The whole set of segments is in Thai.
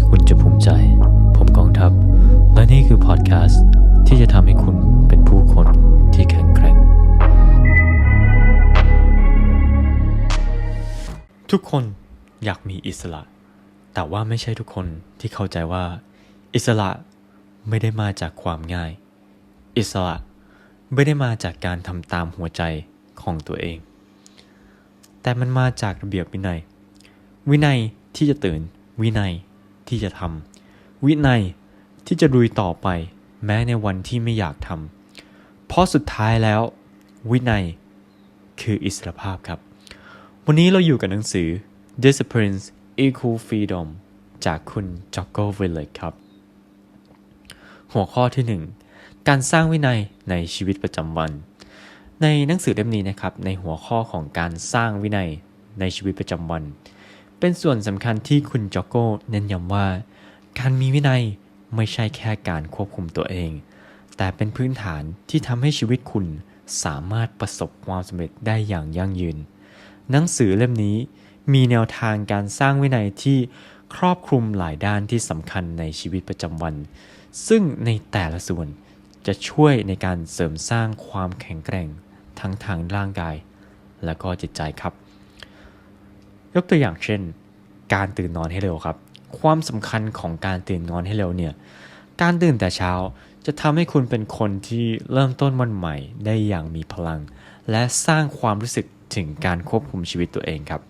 ที่คุณจะภูมิใจ ผมกองทัพ และนี่คือพอดแคสต์ที่จะทำให้คุณเป็นผู้คนที่แข็งแกร่ง ทุกคนอยากมีอิสระ แต่ว่าไม่ใช่ทุกคนที่เข้าใจว่า อิสระไม่ได้มาจากความง่าย อิสระไม่ได้มาจากการทำตามหัวใจของตัวเอง แต่มันมาจากระเบียบวินัย วินัยที่จะตื่นวินัย ที่จะทำวินัยที่จะลุยต่อไป แม้ในวันที่ไม่อยากทำเพราะสุดท้ายแล้ว วินัยคืออิสรภาพครับ วันนี้เราอยู่กับหนังสือ Discipline Equal Freedom จากคุณ Jocko Willink ครับ หัวข้อที่ 1 การสร้างวินัยในชีวิตประจำวัน ในหนังสือเล่มนี้นะครับ ในหัวข้อของการสร้างวินัยในชีวิตประจำวัน เป็นส่วนสำคัญที่คุณจ็อกโก้เน้นย้ำว่า การมีวินัยไม่ใช่แค่การควบคุมตัวเอง แต่เป็นพื้นฐานที่ทำให้ชีวิตคุณสามารถประสบความสำเร็จได้อย่างยั่งยืน หนังสือเล่มนี้มีแนวทางการสร้างวินัยที่ครอบคลุมหลายด้านที่สำคัญในชีวิตประจำวัน ซึ่งในแต่ละส่วนจะช่วยในการเสริมสร้างความแข็งแกร่งทั้งทางร่างกาย และก็จิตใจครับ ยกตัวอย่างเช่น การตื่นนอนให้เร็วครับ ความสำคัญของการตื่นนอนให้เร็วเนี่ย การตื่นแต่เช้าจะทำให้คุณเป็นคนที่เริ่มต้นวันใหม่ได้อย่างมีพลัง และสร้างความรู้สึกถึงการควบคุมชีวิตตัวเองครับ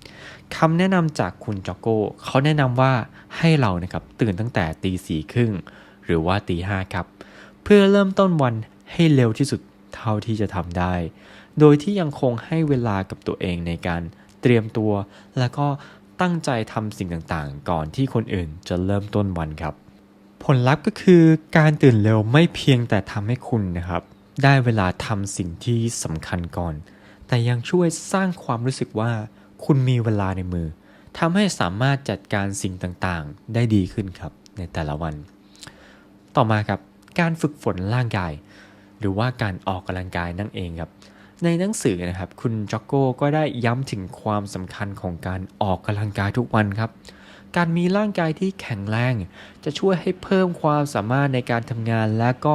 คำแนะนำจากคุณจ็อกโก้เขาแนะนำว่าให้เรานะครับตื่นตั้งแต่ตีสี่ครึ่งหรือว่าตีห้าครับ เพื่อเริ่มต้นวันให้เร็วที่สุดเท่าที่จะทำได้ โดยที่ยังคงให้เวลากับตัวเองในการ เตรียมตัว แล้วก็ตั้งใจทำสิ่งต่างๆ ก่อนที่คนอื่นจะเริ่มต้นวันครับ ผลลัพธ์ก็คือการตื่นเร็วไม่เพียงแต่ทำให้คุณนะครับ ได้เวลาทำสิ่งที่สำคัญก่อน แต่ยังช่วยสร้างความรู้สึกว่าคุณมีเวลาในมือทำให้สามารถจัดการสิ่งต่างๆ ได้ดีขึ้นครับในแต่ละวัน ต่อมาครับการฝึกฝนร่างกาย หรือว่าการออกกำลังกายนั่นเองครับ ในหนังสือนะครับ คุณจ็อกโก้ก็ได้ย้ำถึงความสำคัญของการออกกำลังกายทุกวันครับ การมีร่างกายที่แข็งแรง จะช่วยให้เพิ่มความสามารถในการทำงาน และก็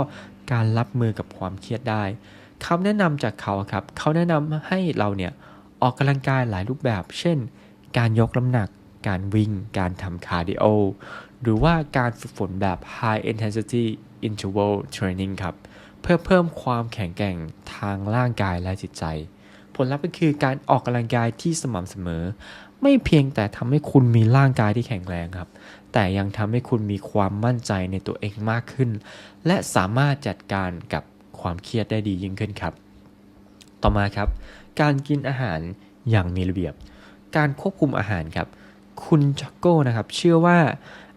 การรับมือกับความเครียดได้คำแนะนำจากเขาครับ เขาแนะนำให้เราเนี่ยออกกำลังกายหลายรูปแบบ เช่น การยกน้ำหนัก การวิ่ง การทำคาร์ดิโอ หรือว่าการฝึกฝนแบบ high intensity interval training ครับ เพื่อเพิ่มความแข็งแกร่งทางร่างกายและจิตใจ ผลลัพธ์ก็คือการออกกำลังกายที่สม่ำเสมอ ไม่เพียงแต่ทำให้คุณมีร่างกายที่แข็งแรงครับ แต่ยังทำให้คุณมีความมั่นใจในตัวเองมากขึ้น และสามารถจัดการกับความเครียดได้ดียิ่งขึ้นครับ ต่อมาครับ การกินอาหารอย่างมีระเบียบ การควบคุมอาหารครับ คุณจ็อกโก้นะครับ เชื่อว่า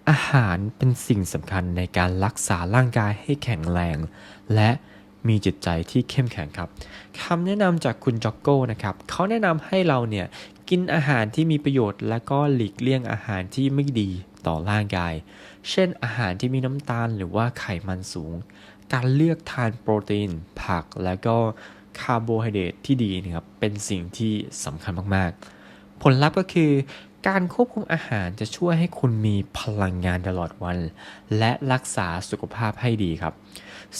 อาหารเป็นสิ่งสำคัญในการรักษาร่างกายให้แข็งแรง และมีจิตใจที่เข้มแข็งครับคำแนะนำจากคุณจ็อกโก้นะครับเขาแนะนำให้เราเนี่ยกินอาหารที่มีประโยชน์และก็หลีกเลี่ยงอาหารที่ไม่ดีต่อร่างกาย เช่นอาหารที่มีน้ำตาลหรือว่าไขมันสูง การเลือกทานโปรตีน ผักและก็คาร์โบไฮเดรตที่ดีนะครับเป็นสิ่งที่สำคัญมากๆ ผลลัพธ์ก็คือ การควบคุมอาหารจะช่วยให้คุณมีพลังงานตลอดวัน และรักษาสุขภาพให้ดีครับ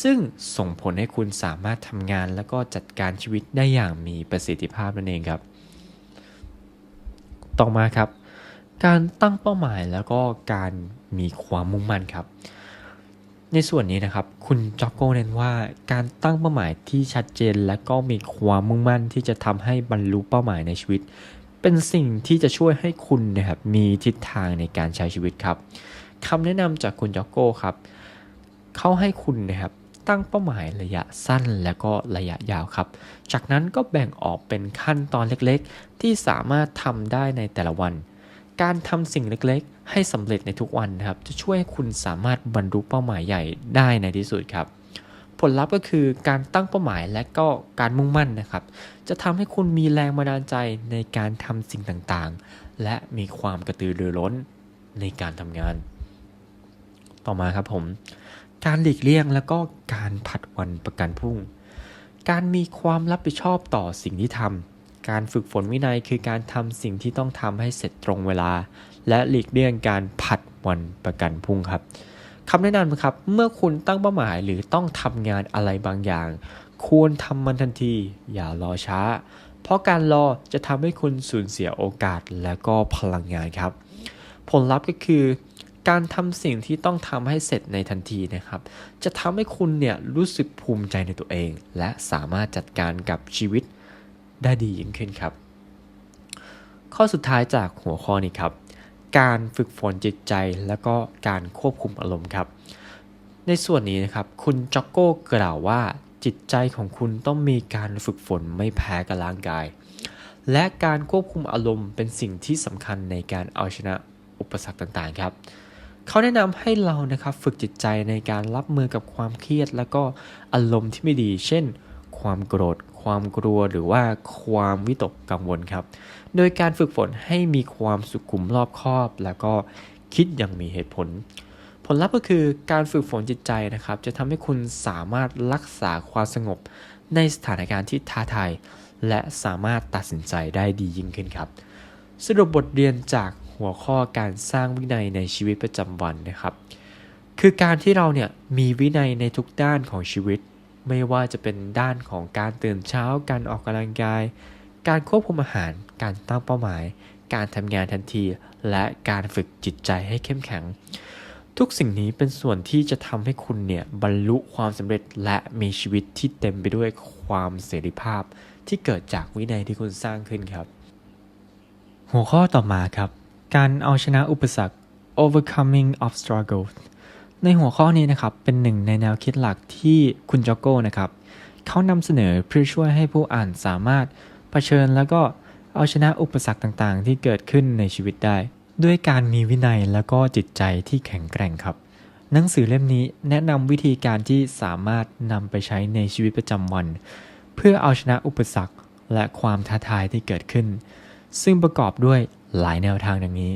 ซึ่งส่งผลให้คุณสามารถทำงานและก็จัดการชีวิตได้อย่างมีประสิทธิภาพนั่นเองครับ ต่อมาครับ การตั้งเป้าหมายแล้วก็การมีความมุ่งมั่นครับ ในส่วนนี้นะครับ คุณจ็อกโก้เน้นว่าการตั้งเป้าหมายที่ชัดเจน และก็มีความมุ่งมั่นที่จะทำให้บรรลุเป้าหมายในชีวิต เป็นสิ่งที่จะช่วยให้คุณนะครับมีทิศทางในการใช้ชีวิตครับคำแนะนำจากคุณจ็อกโก้ครับเขาให้คุณนะครับตั้งเป้าหมายระยะสั้นและก็ระยะยาวครับ จากนั้นก็แบ่งออกเป็นขั้นตอนเล็กๆ ที่สามารถทำได้ในแต่ละวัน การทำสิ่งเล็กๆ ให้สำเร็จในทุกวันนะครับ จะช่วยให้คุณสามารถบรรลุเป้าหมายใหญ่ได้ในที่สุดครับ ผลลัพธ์ก็คือการตั้งเป้าหมายและก็การมุ่งมั่นนะครับ จะทำให้คุณมีแรงบันดาลใจในการทำสิ่งต่างๆ และมีความกระตือรือร้นในการทำงาน ต่อมาครับผม การหลีกเลี่ยงแล้วก็การผัดวันประกันพรุ่ง การมีความรับผิดชอบต่อสิ่งที่ทำการฝึกฝนวินัยคือการทำสิ่งที่ต้องทำให้เสร็จตรงเวลา และหลีกเลี่ยงการผัดวันประกันพรุ่งครับ คำแนะนำครับ เมื่อคุณตั้งเป้าหมายหรือต้องทำงานอะไรบางอย่าง ควรทำมันทันที อย่ารอช้า เพราะการรอจะทำให้คุณสูญเสียโอกาสและก็พลังงานครับ ผลลัพธ์ก็คือ การทำสิ่งที่ต้องทำให้เสร็จในทันทีนะครับ จะทำให้คุณเนี่ยรู้สึกภูมิใจในตัวเอง และสามารถจัดการกับชีวิตได้ดียิ่งขึ้นครับ ข้อสุดท้ายจากหัวข้อนี้ครับ การฝึกฝนจิตใจและก็การควบคุมอารมณ์ครับ ในส่วนนี้นะครับ คุณจ็อกโก้กล่าวว่าจิตใจของคุณต้องมีการฝึกฝนไม่แพ้กับร่างกาย และการควบคุมอารมณ์เป็นสิ่งที่สำคัญในการเอาชนะอุปสรรคต่างๆครับ เขาแนะนำให้เรานะครับฝึกจิตใจในการรับมือกับความเครียด และก็อารมณ์ที่ไม่ดี เช่น ความโกรธ ความกลัวหรือว่าความวิตกกังวลครับ โดยการฝึกฝนให้มีความสุขุมรอบคอบ แล้วก็คิดอย่างมีเหตุผล ผลลัพธ์ก็คือการฝึกฝนจิตใจนะครับ จะทำให้คุณสามารถรักษาความสงบ ในสถานการณ์ที่ท้าทายและสามารถตัดสินใจได้ดียิ่งขึ้นครับ สรุปบทเรียนจากหัวข้อการสร้างวินัยในชีวิตประจำวันนะครับ คือการที่เราเนี่ยมีวินัยในทุกด้านของชีวิต ไม่ว่าจะเป็นด้านของการตื่นเช้า การออกกำลังกาย การควบคุมอาหาร การตั้งเป้าหมาย การทำงานทันที และการฝึกจิตใจให้เข้มแข็ง ทุกสิ่งนี้เป็นส่วนที่จะทำให้คุณเนี่ยบรรลุความสำเร็จและมีชีวิตที่เต็มไปด้วยความเสรีภาพ ที่เกิดจากวินัยที่คุณสร้างขึ้นครับ หัวข้อต่อมาครับ การเอาชนะอุปสรรค overcoming obstacles ในหัวข้อนี้นะครับเป็นหนึ่งในแนวคิดหลักที่คุณจ็อกโก้นะครับเขานำเสนอเพื่อช่วยให้ผู้อ่านสามารถเผชิญแล้วก็เอาชนะอุปสรรคต่างๆ ที่เกิดขึ้นในชีวิตได้ ด้วยการมีวินัยแล้วก็จิตใจที่แข็งแกร่งครับ หนังสือเล่มนี้แนะนำวิธีการที่สามารถนำไปใช้ในชีวิตประจำวัน เพื่อเอาชนะอุปสรรคและความท้าทายที่เกิดขึ้น ซึ่งประกอบด้วยหลายแนวทางดังนี้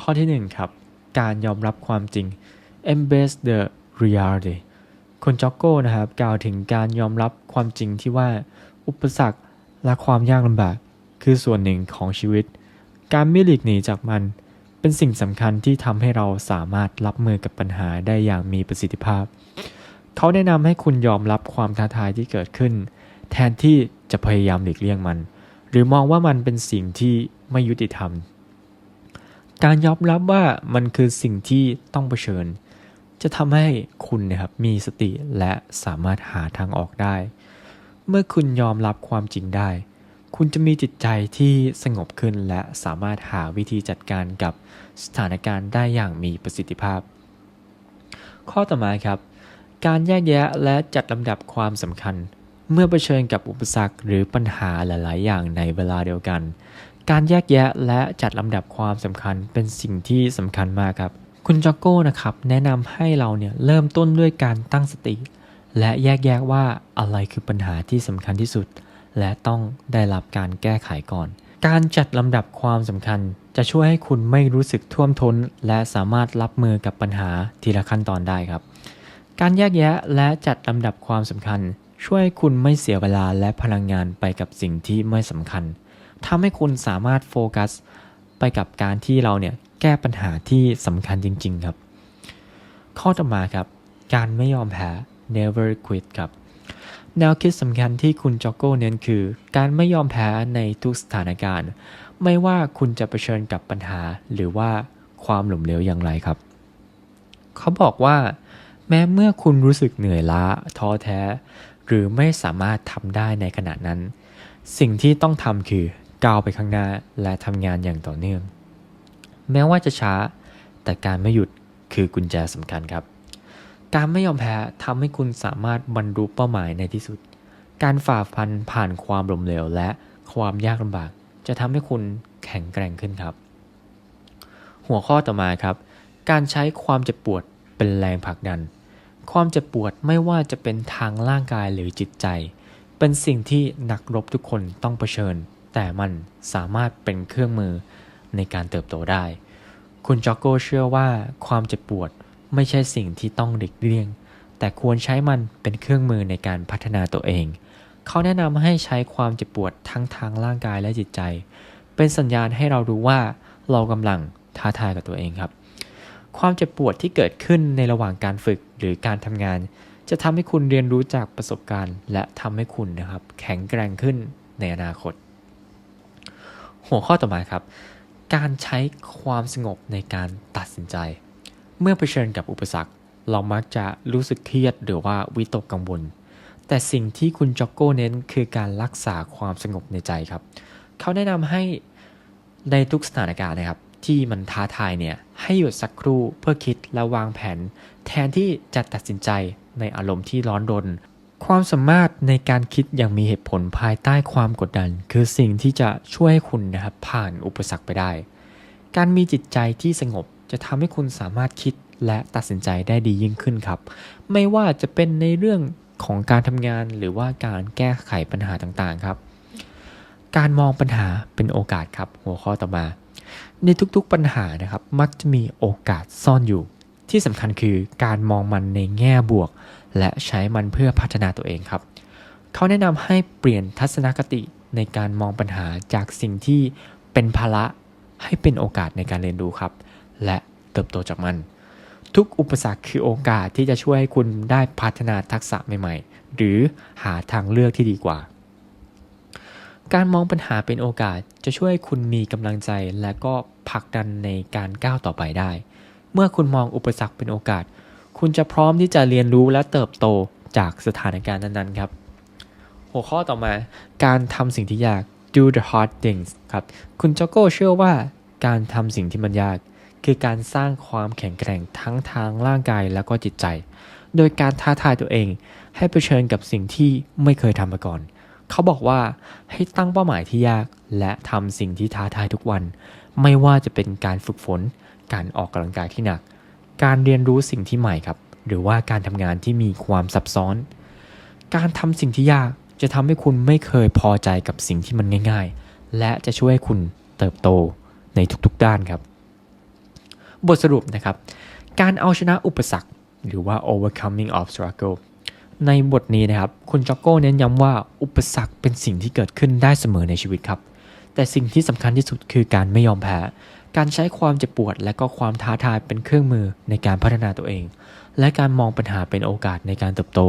ข้อที่1ครับการยอมรับความจริง embrace the reality คุณจ็อกโก้นะครับกล่าวถึงการยอมรับความจริงที่ว่าอุปสรรคและความยากลำบาก คือส่วนหนึ่งของชีวิต การไม่หลีกหนีจากมันเป็นสิ่งสำคัญที่ทำให้เราสามารถรับมือกับปัญหาได้อย่างมีประสิทธิภาพ เขาแนะนำให้คุณยอมรับความท้าทายที่เกิดขึ้น แทนที่จะพยายามหลีกเลี่ยงมัน หรือมองว่ามันเป็นสิ่งที่ไม่ยุติธรรม การยอมรับว่ามันคือสิ่งที่ต้องเผชิญ จะทำให้คุณนะครับมีสติและสามารถหาทางออกได้ เมื่อคุณยอมรับความจริงได้ คุณจะมีจิตใจที่สงบขึ้นและสามารถหาวิธีจัดการกับสถานการณ์ได้อย่างมีประสิทธิภาพ ข้อต่อมาครับ การแยกแยะและจัดลำดับความสำคัญ เมื่อเผชิญกับอุปสรรคหรือปัญหาหลาย ๆ อย่างในเวลาเดียวกัน การแยกแยะและจัดลำดับความสำคัญเป็นสิ่งที่สำคัญมากครับ คุณจ็อกโก้นะครับแนะนำให้เราเนี่ยเริ่มต้นด้วยการตั้งสติ และแยกแยะว่าอะไรคือปัญหาที่สำคัญที่สุด และต้องได้รับการแก้ไขก่อน การจัดลำดับความสำคัญจะช่วยให้คุณไม่รู้สึกท่วมท้น และสามารถรับมือกับปัญหาทีละขั้นตอนได้ครับ การแยกแยะและจัดลำดับความสำคัญ ช่วยให้คุณไม่เสียเวลาและพลังงานไปกับสิ่งที่ไม่สำคัญทำให้คุณสามารถโฟกัส ไปกับการที่เราเนี่ย แก้ปัญหาที่สำคัญจริง ๆ ครับ ข้อต่อมาครับ การไม่ยอมแพ้ never quit ครับ แนวคิดสำคัญที่คุณจ็อกโก้เน้นคือ การไม่ยอมแพ้ในทุกสถานการณ์ ไม่ว่าคุณจะเผชิญกับปัญหา หรือว่าความหล่มเหลวอย่างไรครับ เขาบอกว่า แม้เมื่อคุณรู้สึกเหนื่อยล้าท้อแท้ หรือไม่สามารถทำได้ในขณะนั้น สิ่งที่ต้องทำคือก้าวไปข้างหน้าและทำงานอย่างต่อเนื่อง แม้ว่าจะช้า แต่การไม่หยุดคือกุญแจสำคัญครับ การไม่ยอมแพ้ทำให้คุณสามารถบรรลุเป้าหมายในที่สุด การฝ่าฟันผ่านความล้มเหลวและความยากลำบาก จะทำให้คุณแข็งแกร่งขึ้นครับ หัวข้อต่อมาครับ การใช้ความเจ็บปวดเป็นแรงผลักดัน ความเจ็บปวดไม่ว่าจะเป็นทางร่างกายหรือจิตใจ เป็นสิ่งที่นักรบทุกคนต้องเผชิญ แต่มันสามารถเป็นเครื่องมือ ในการเติบโตได้ คุณจ็อกโกเชื่อว่าความเจ็บปวดไม่ใช่สิ่งที่ต้องหลีกเลี่ยง แต่ควรใช้มันเป็นเครื่องมือในการพัฒนาตัวเอง เขาแนะนำให้ใช้ความเจ็บปวดทั้งทางร่างกายและจิตใจ เป็นสัญญาณให้เรารู้ว่าเรากำลังท้าทายกับตัวเองครับ ความเจ็บปวดที่เกิดขึ้นในระหว่างการฝึกหรือการทำงาน จะทำให้คุณเรียนรู้จากประสบการณ์ และทำให้คุณนะครับ แข็งแกร่งขึ้นในอนาคต หัวข้อต่อมาครับ การใช้ความสงบในการตัดสินใจ เมื่อเผชิญกับอุปสรรค เรามักจะรู้สึกเครียดหรือว่าวิตกกังวล แต่สิ่งที่คุณจ็อกโก้เน้นคือการรักษาความสงบในใจครับ เขาแนะนำให้ในทุกสถานการณ์นะครับ ที่มันท้าทายเนี่ยให้หยุดสักครู่เพื่อคิดและวางแผน แทนที่จะตัดสินใจในอารมณ์ที่ร้อนรน ความสามารถในการคิดอย่างมีเหตุผลภายใต้ความกดดัน คือสิ่งที่จะช่วยให้คุณนะครับผ่านอุปสรรคไปได้ การมีจิตใจที่สงบจะทำให้คุณสามารถคิดและตัดสินใจได้ดียิ่งขึ้นครับ ไม่ว่าจะเป็นในเรื่องของการทำงานหรือว่าการแก้ไขปัญหาต่างๆครับ การมองปัญหาเป็นโอกาสครับ หัวข้อต่อมา ในทุกๆปัญหานะครับ มักจะมีโอกาสซ่อนอยู่ ที่สำคัญคือการมองมันในแง่บวก และใช้มันเพื่อพัฒนาตัวเองครับ เขาแนะนำให้เปลี่ยนทัศนคติในการมองปัญหาจากสิ่งที่เป็นภาระให้เป็นโอกาสในการเรียนรู้ครับ และเติบโตจากมัน ทุกอุปสรรคคือโอกาสที่จะช่วยให้คุณได้พัฒนาทักษะใหม่ๆ หรือหาทางเลือกที่ดีกว่า การมองปัญหาเป็นโอกาสจะช่วยให้คุณมีกำลังใจและก็ผลักดันในการก้าวต่อไปได้ เมื่อคุณมองอุปสรรคเป็นโอกาส คุณจะพร้อมที่จะเรียนรู้และเติบโตจากสถานการณ์นั้นๆครับ หัวข้อต่อมาการทำสิ่งที่ยาก do the hard things ครับ คุณจอโก้เชื่อว่าการทำสิ่งที่มันยาก คือการสร้างความแข็งแกร่งทั้งทางร่างกายและก็จิตใจ โดยการท้าทายตัวเอง ให้เผชิญกับสิ่งที่ไม่เคยทำมาก่อน เขาบอกว่าให้ตั้งเป้าหมายที่ยาก และทำสิ่งที่ท้าทายทุกวัน ไม่ว่าจะเป็นการฝึกฝน การออกกำลังกายที่หนัก การเรียนรู้สิ่งที่ใหม่ครับ หรือว่าการทำงานที่มีความซับซ้อน การทำสิ่งที่ยากจะทำให้คุณไม่เคยพอใจกับสิ่งที่มันง่าย ๆ และจะช่วยให้คุณเติบโตในทุกๆด้านครับ บทสรุปนะครับ การเอาชนะอุปสรรค หรือว่า overcoming obstacle ในบทนี้นะครับ คุณจ็อกโก้เน้นย้ำว่าอุปสรรคเป็นสิ่งที่เกิดขึ้นได้เสมอในชีวิตครับ แต่สิ่งที่สำคัญที่สุดคือการไม่ยอมแพ้ การใช้ความเจ็บปวดและก็ความท้าทายเป็นเครื่องมือในการพัฒนาตัวเอง และการมองปัญหาเป็นโอกาสในการเติบโต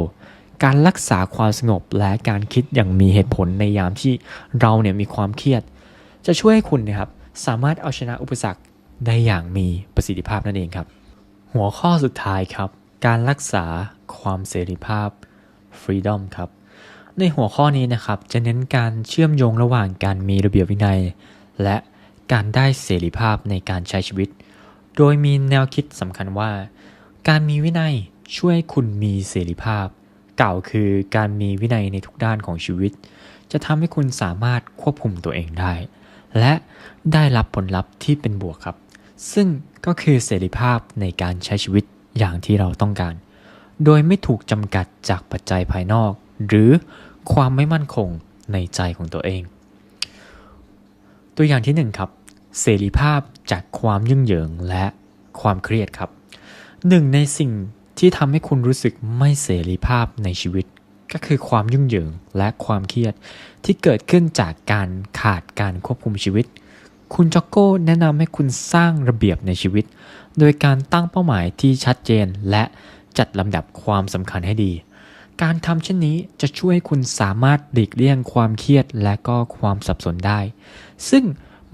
การรักษาความสงบและการคิดอย่างมีเหตุผลในยามที่เราเนี่ยมีความเครียด จะช่วยให้คุณนะครับสามารถเอาชนะอุปสรรคได้อย่างมีประสิทธิภาพนั่นเองครับ หัวข้อสุดท้ายครับ การรักษาความเสรีภาพ freedom ครับ ในหัวข้อนี้นะครับจะเน้นการเชื่อมโยงระหว่างการมีระเบียบวินัย และ การได้เสรีภาพในการใช้ชีวิต โดยมีแนวคิดสำคัญว่า การมีวินัยช่วยคุณมีเสรีภาพ กล่าวคือการมีวินัยในทุกด้านของชีวิต จะทำให้คุณสามารถควบคุมตัวเองได้ และได้รับผลลัพธ์ที่เป็นบวกครับ ซึ่งก็คือเสรีภาพในการใช้ชีวิตอย่างที่เราต้องการ โดยไม่ถูกจำกัดจากปัจจัยภายนอก หรือความไม่มั่นคงในใจของตัวเอง ตัวอย่างที่หนึ่งครับ เสรีภาพจากความยุ่งเหยิงและความเครียดครับหนึ่งในสิ่งที่ทำให้คุณรู้สึกไม่เสรีภาพในชีวิต ก็คือความยุ่งเหยิงและความเครียด ที่เกิดขึ้นจากการขาดการควบคุมชีวิต คุณจ็อกโก้แนะนำให้คุณสร้างระเบียบในชีวิต โดยการตั้งเป้าหมายที่ชัดเจนและจัดลำดับความสำคัญให้ดี การทำเช่นนี้จะช่วยให้คุณสามารถหลีกเลี่ยงความเครียดและก็ความสับสนได้ ซึ่ง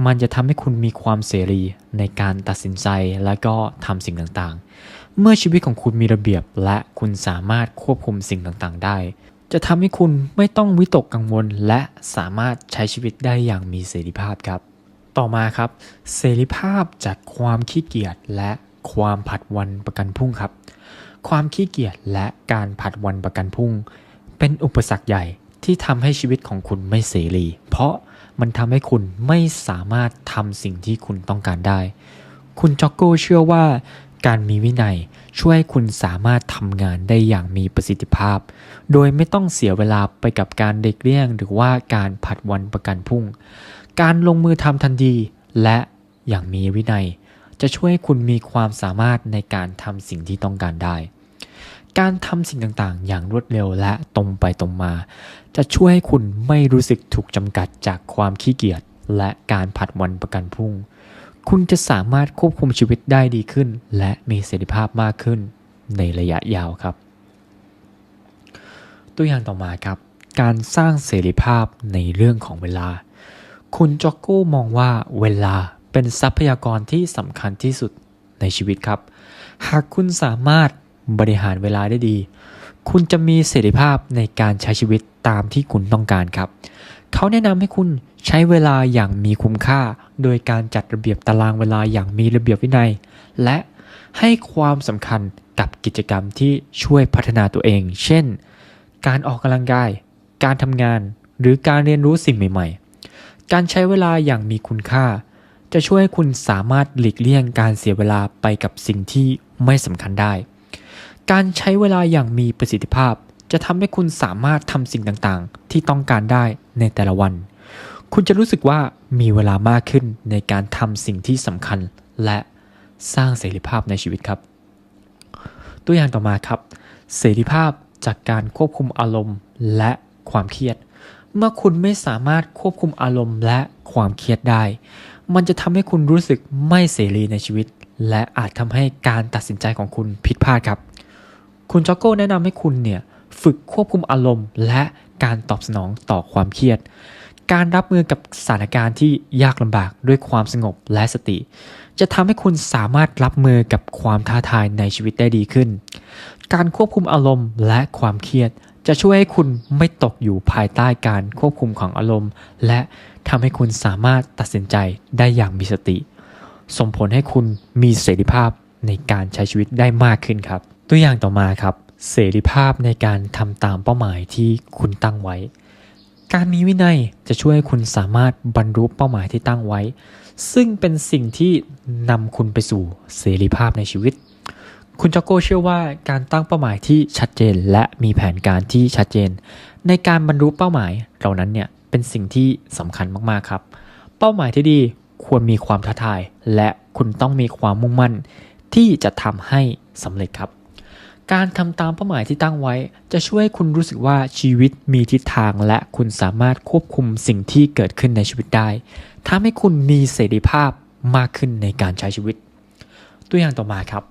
มันจะทำให้คุณมีความเสรีในการตัดสินใจและก็ทำสิ่งต่างๆ เมื่อชีวิตของคุณมีระเบียบและคุณสามารถควบคุมสิ่งต่างๆ ได้ จะทำให้คุณไม่ต้องวิตกกังวลและสามารถใช้ชีวิตได้อย่างมีเสรีภาพครับ ต่อมาครับ เสรีภาพจากความขี้เกียจและความผัดวันประกันพรุ่งครับ ความขี้เกียจและการผัดวันประกันพรุ่ง เป็นอุปสรรคใหญ่ที่ทำให้ชีวิตของคุณไม่เสรี เพราะ มันทำให้คุณไม่สามารถทำสิ่งที่คุณต้องการได้ คุณจ็อกโก้เชื่อว่าการมีวินัยช่วยให้คุณสามารถทำงานได้อย่างมีประสิทธิภาพ โดยไม่ต้องเสียเวลาไปกับการเด็กเลี่ยง หรือว่าการผัดวันประกันพรุ่ง การลงมือทำทันทีและอย่างมีวินัย จะช่วยให้คุณมีความสามารถในการทำสิ่งที่ต้องการได้ การทำสิ่งต่างๆ อย่างรวดเร็วและตรงไปตรงมา จะช่วยให้คุณไม่รู้สึกถูกจำกัดจากความขี้เกียจและการผัดวันประกันพรุ่ง คุณจะสามารถควบคุมชีวิตได้ดีขึ้น และมีเสรีภาพมากขึ้นในระยะยาวครับ ตัวอย่างต่อมาครับ การสร้างเสรีภาพในเรื่องของเวลา คุณจ็อกโก้มองว่าเวลาเป็นทรัพยากรที่สำคัญที่สุดในชีวิตครับ หากคุณสามารถ บริหารเวลาได้ดี คุณจะมีเสรีภาพในการใช้ชีวิตตามที่คุณต้องการครับ เขาแนะนำให้คุณใช้เวลาอย่างมีคุ้มค่า โดยการจัดระเบียบตารางเวลาอย่างมีระเบียบวินัย และให้ความสำคัญกับกิจกรรมที่ช่วยพัฒนาตัวเอง เช่น การออกกำลังกาย การทำงาน หรือการเรียนรู้สิ่งใหม่ๆ การใช้เวลาอย่างมีคุณค่า จะช่วยให้คุณสามารถหลีกเลี่ยงการเสียเวลาไปกับสิ่งที่ไม่สำคัญได้ การใช้เวลาอย่างมีประสิทธิภาพ จะทำให้คุณสามารถทำสิ่งต่างๆ ที่ต้องการได้ในแต่ละวัน คุณจะรู้สึกว่ามีเวลามากขึ้นในการทำสิ่งที่สำคัญ และสร้างเสรีภาพในชีวิตครับ ตัวอย่างต่อมาครับ เสรีภาพจากการควบคุมอารมณ์และความเครียด เมื่อคุณไม่สามารถควบคุมอารมณ์และความเครียดได้ มันจะทำให้คุณรู้สึกไม่เสรีในชีวิต และอาจทำให้การตัดสินใจของคุณผิดพลาดครับ คุณจ็อกโก้แนะนำให้คุณเนี่ยฝึกควบคุมอารมณ์ และการตอบสนองต่อความเครียด การรับมือกับสถานการณ์ที่ยากลำบากด้วยความสงบและสติ จะทำให้คุณสามารถรับมือกับความท้าทายในชีวิตได้ดีขึ้น การควบคุมอารมณ์และความเครียด จะช่วยให้คุณไม่ตกอยู่ภายใต้การควบคุมของอารมณ์ และทำให้คุณสามารถตัดสินใจได้อย่างมีสติ ส่งผลให้คุณมีเสรีภาพในการใช้ชีวิตได้มากขึ้นครับ ตัวอย่างต่อมาครับ เสรีภาพในการทำตามเป้าหมายที่คุณตั้งไว้ การมีวินัยจะช่วยให้คุณสามารถบรรลุเป้าหมายที่ตั้งไว้ ซึ่งเป็นสิ่งที่นำคุณไปสู่เสรีภาพในชีวิต คุณจ็อกโกเชื่อว่าการตั้งเป้าหมายที่ชัดเจน และมีแผนการที่ชัดเจน ในการบรรลุเป้าหมายเหล่านั้นเนี่ยเป็นสิ่งที่สำคัญมากๆครับ เป้าหมายที่ดีควรมีความท้าทาย และคุณต้องมีความมุ่งมั่นที่จะทำให้สำเร็จครับ การทำตามเป้าหมายที่ตั้งไว้ จะช่วยให้คุณรู้สึกว่าชีวิตมีทิศทางและคุณสามารถควบคุมสิ่งที่เกิดขึ้นในชีวิตได้ทำให้คุณมีเสรีภาพมากขึ้นในการใช้ชีวิต ตัวอย่างต่อมาครับ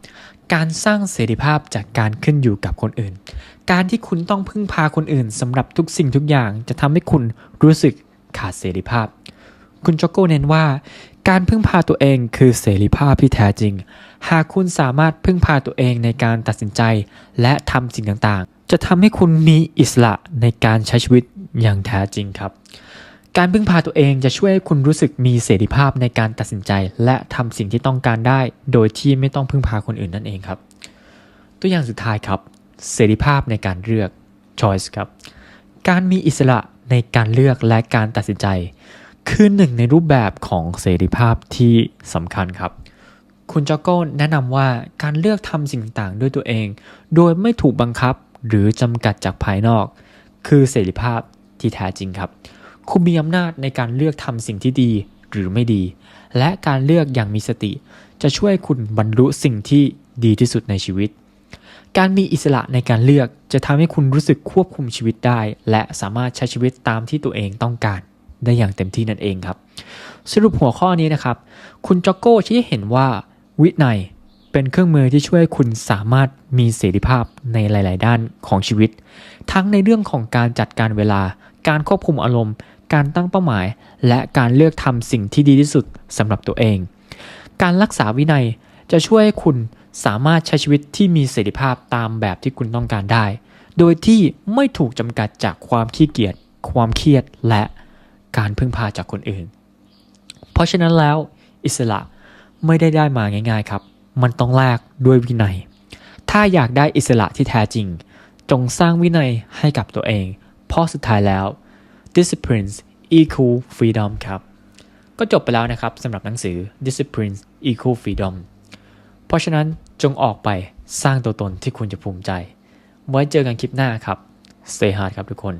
การสร้างเสรีภาพจากการขึ้นอยู่กับคนอื่น การที่คุณต้องพึ่งพาคนอื่นสำหรับทุกสิ่งทุกอย่างจะทำให้คุณรู้สึกขาดเสรีภาพ คุณจ็อกโก้เน้นว่า การพึ่งพาตัวเองคือเสรีภาพที่แท้จริง หากคุณสามารถพึ่งพาตัวเองในการตัดสินใจ และทำสิ่งต่างๆ จะทำให้คุณมีอิสระในการใช้ชีวิตอย่างแท้จริงครับ การพึ่งพาตัวเองจะช่วยให้คุณรู้สึกมีเสรีภาพในการตัดสินใจ และทำสิ่งที่ต้องการได้ โดยที่ไม่ต้องพึ่งพาคนอื่นนั่นเองครับ ตัวอย่างสุดท้ายครับ เสรีภาพในการเลือก choice ครับ การมีอิสระในการเลือกและการตัดสินใจ คือหนึ่งในรูปแบบของเสรีภาพที่สำคัญครับ คุณจ็อกโก้แนะนำว่าการเลือกทำสิ่งต่างๆด้วยตัวเอง โดยไม่ถูกบังคับหรือจำกัดจากภายนอก คือเสรีภาพที่แท้จริงครับ คุณมีอำนาจในการเลือกทำสิ่งที่ดีหรือไม่ดี และการเลือกอย่างมีสติ จะช่วยคุณบรรลุสิ่งที่ดีที่สุดในชีวิต การมีอิสระในการเลือกจะทำให้คุณรู้สึกควบคุมชีวิตได้ และสามารถใช้ชีวิตตามที่ตัวเองต้องการ ได้อย่างเต็มที่นั่นเองครับ สรุปหัวข้อนี้นะครับ คุณจ็อกโก้ชี้เห็นว่าวินัยเป็นเครื่องมือที่ช่วยคุณสามารถมีเสรีภาพในหลาย ๆ ด้านของชีวิต ทั้งในเรื่องของการจัดการเวลา การควบคุมอารมณ์ การตั้งเป้าหมาย และการเลือกทำสิ่งที่ดีที่สุดสำหรับตัวเอง การรักษาวินัยจะช่วยให้คุณสามารถใช้ชีวิตที่มีเสรีภาพตามแบบที่คุณต้องการได้ โดยที่ไม่ถูกจำกัดจากความขี้เกียจ ความเครียด และ การพึ่งพาจากคนอื่น เพราะฉะนั้นแล้วอิสระไม่ได้ได้มาง่าย ๆครับ มันต้องแลกด้วยวินัย ถ้าอยากได้อิสระที่แท้จริง จงสร้างวินัยให้กับตัวเอง เพราะสุดท้ายแล้ว discipline equal freedom ครับ ก็จบไปแล้วนะครับสำหรับหนังสือ discipline equal freedom เพราะฉะนั้นจงออกไปสร้างตัวตนที่คุณจะภูมิใจ ไว้เจอกันคลิปหน้าครับ stay hard ครับทุกคน